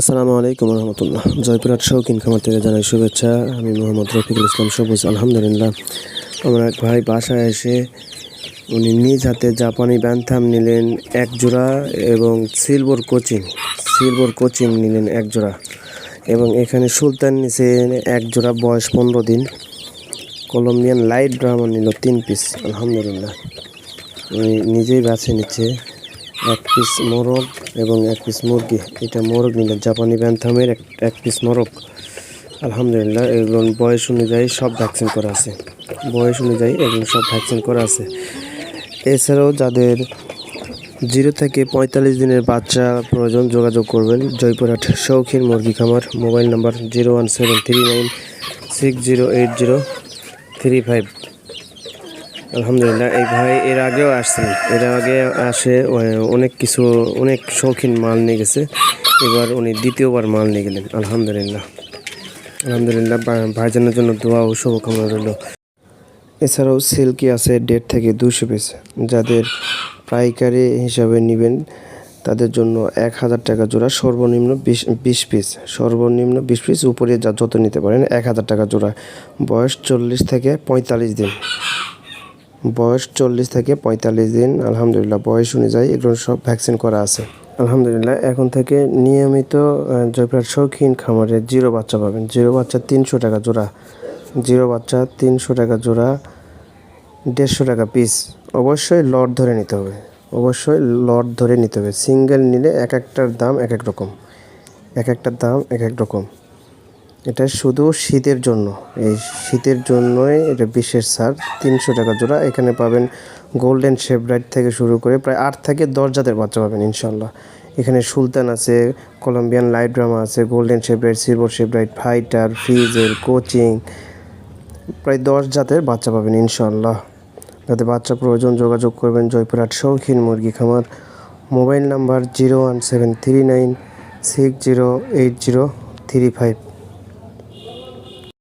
আসসালামু আলাইকুম রহমতুল্লাহ। জয়পুরহাট শৌখিন খামার থেকে জানাই শুভেচ্ছা। আমি মোহাম্মদ রফিকুল ইসলাম সবুজ, আলহামদুলিল্লাহ। আমার এক ভাই বাসায় এসে উনি নিজ হাতে জাপানি ব্যান্থাম নিলেন এক জোড়া এবং সিলভার কোচিং সিলভার কোচিং নিলেন এক জোড়া এবং এখানে সুলতান নিছেন এক জোড়া বয়স পনেরো দিন। কলম্বিয়ান লাইট ব্রাহ্মা নিল তিন পিস, আলহামদুলিল্লাহ। উনি নিজেই বাছে নিচ্ছে। এক পিস মোরগ এবং এক পিস মুরগি। এটা মোরগ নিল জাপানি ব্যান্থামের এক এক পিস মোরগ। আলহামদুলিল্লাহ এগুলো বয়স অনুযায়ী সব ভ্যাকসিন করা আছে। বয়স অনুযায়ী এগুলো সব ভ্যাকসিন করা আছে। এছাড়াও যাদের জিরো থেকে পঁয়তাল্লিশ দিনের বাচ্চা প্রয়োজন, যোগাযোগ করবেন জয়পুরহাট শৌখিন মুরগি খামার, mobile number zero one seven three nine six zero eight zero three five. আলহামদুলিল্লাহ, এই ভাই এর আগেও আসছেন এর আগে আসে অনেক কিছু, অনেক শৌখিন মাল নিয়ে গেছে। এবার উনি দ্বিতীয়বার মাল নিয়ে গেলেন, আলহামদুলিল্লাহ। আলহামদুলিল্লাহ ভাইজানের জন্য দোয়া ও শুভকামনা রইল। এছাড়াও সিল্কি আছে, দেড় থেকে দুশো পিস। যাদের পাইকারি হিসাবে নেবেন, তাদের জন্য এক হাজার টাকা জোড়া, সর্বনিম্ন বিশ বিশ পিস। সর্বনিম্ন বিশ পিস, উপরে যা যত নিতে পারেন, এক হাজার টাকা জোড়া। বয়স চল্লিশ থেকে পঁয়তাল্লিশ দিন। বয়স চল্লিশ থেকে পঁয়তাল্লিশ দিন আলহামদুলিল্লাহ বয়স অনুযায়ী এগুলো সব ভ্যাকসিন করা আছে। আলহামদুলিল্লাহ এখন থেকে নিয়মিত আহ, জয়পুরহাট শৌখিন খামারে জিরো বাচ্চা পাবেন। জিরো বাচ্চা তিনশো টাকা জোড়া। জিরো বাচ্চা তিনশো টাকা জোড়া দেড়শো টাকা পিস অবশ্যই লট ধরে নিতে হবে। অবশ্যই লট ধরে নিতে হবে। সিঙ্গেল নিলে এক একটার দাম এক এক রকম। এক একটার দাম এক এক রকম। এটা শুধু শীতের জন্য। এই শীতের জন্যই এটা বিশেষ ছাড়, তিনশো টাকা জোড়া। এখানে পাবেন গোল্ডেন শেভরাইট থেকে শুরু করে প্রায় আট থেকে দশ জাতের বাচ্চা পাবেন ইনশাল্লাহ এখানে সুলতান আছে কলম্বিয়ান লাইট ড্রামা আছে golden sebright silver sebright fighter ফ্রিজের কোচিং প্রায় দশ জাতের বাচ্চা পাবেন ইনশাল্লাহ যাতে বাচ্চা প্রয়োজন যোগাযোগ করবেন জয়পুরহাট শৌখিন মুরগি খামার। Mobile number zero one seven three nine six zero eight zero three five.